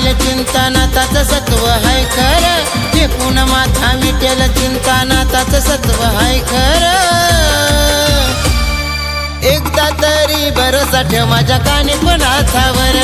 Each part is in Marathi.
मिटेल चिंता नाताचं सत्व हाय खरं. टेकून माथा मिटेल चिंता नाताचं सत्व हाय खरं. एकदा तरी भरोसा ठेव माझ्या कानी पण हातावर.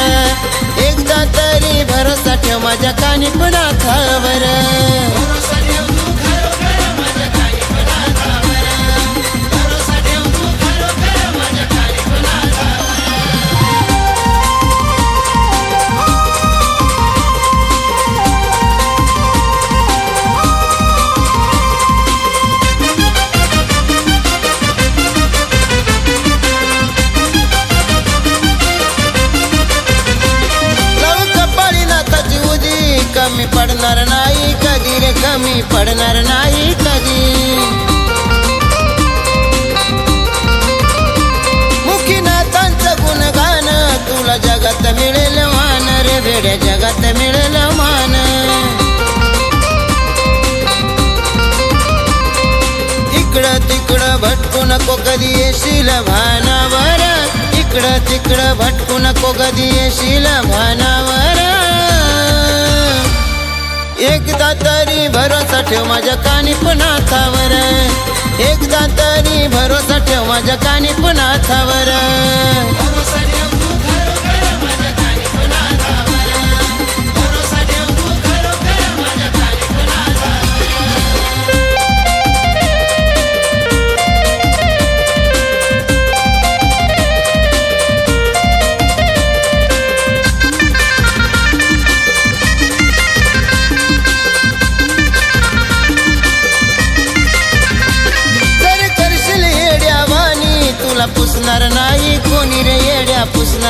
नाही कधी रे कमी पडणार नाही कधी. मुखी नातांचं गुणगान तुला जगात मिळेल मान रे वेड्या जगात मिळेल मान. इकडं तिकडं भटकू नको कधी येशील भानावर. इकडं तिकडं भटकू नको कधी येशील भानावर. एकदा तरी भरोसा ठेव माझ्या कानी पण हातावर एकदा तरी भरोसा ठेव माझ्या कानी पण हातावर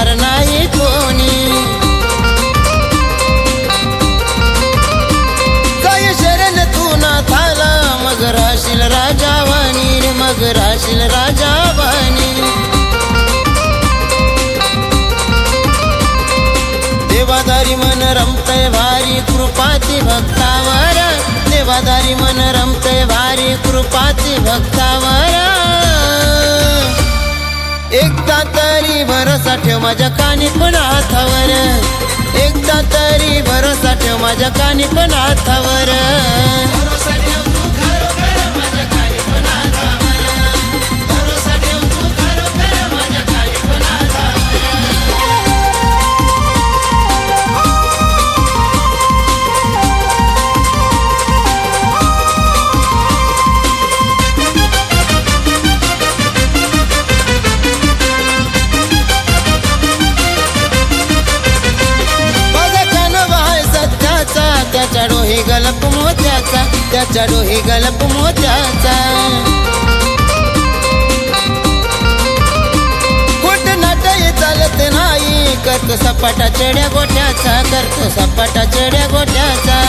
पुसणार नाही कोणी. काय शरण तू ना थाला मग राशील राजा वाणी रे मग राशील राजा वाणी देवादारी मन रमतय भारी कृपाती भक्तावर. देवादारी मन रमतय भारी कृपाती भक्तावर. एकदा तरी भरोसा ठेव माझ्या कानी पण हातावर. एकदा तरी भरोसा ठेव माझ्या कानी पण हातावर. त्याच्या डोही गलप मोत्याचा खोट नाटय चालत नाही करतो सपाटा चेड्या गोठ्याचा करतो सपाटा चेड्या गोठ्याचा.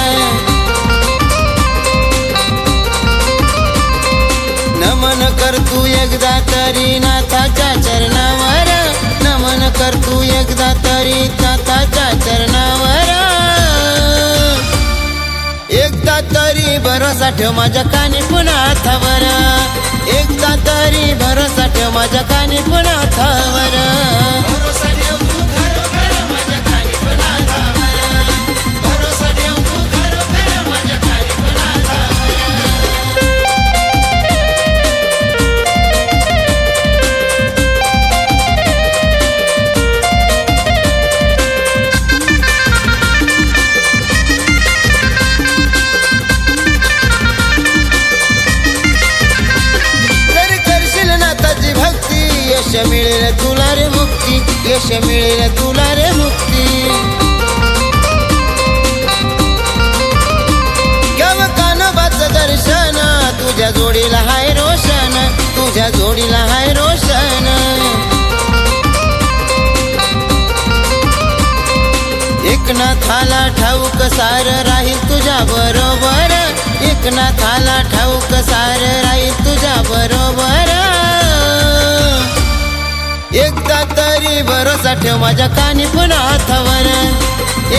नमन कर तू एकदा तरी नाथाच्या चरणावर नमन कर तू एकदा तरी नाथाच्या चरणावर. एकदा तरी भरोसा ठेव माझ्या कानी पुन्हा हातावर एकदा तरी भरोसा ठेव माझ्या कानी पुन्हा हातावर मिळेल तुला रे मुक्ती. यश मिळेल तुला रे मुक्ती. गाव कानोबाचं दर्शन? तुझ्या जोडीला हाय रोशन. तुझ्या जोडीला हाय रोशन. एकनाथाला ठाऊक सार राहील तुझ्या बरोबर. एकनाथाला ठाऊक सार भरोसा ठेव माझ्या कानी पुन्हा हातावर.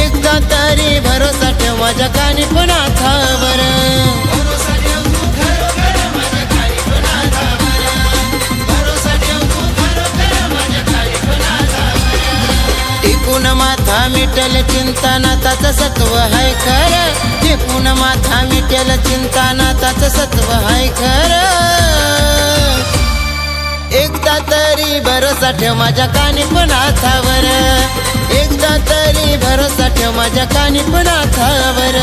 एकदा तरी भरोसा ठेव माझ्या कानी पुन्हा हातावर. टिकून माथा मिटल चिंता नाताचं सत्व हाय खरं. टेकून माथा मिटल चिंता नाताचं सत्व हाय खरं. एकदा तरी भरोसा ठेव माझ्या कानी पण हातावर. एकदा तरी भरोसा ठेव माझ्या कानी पण हातावर.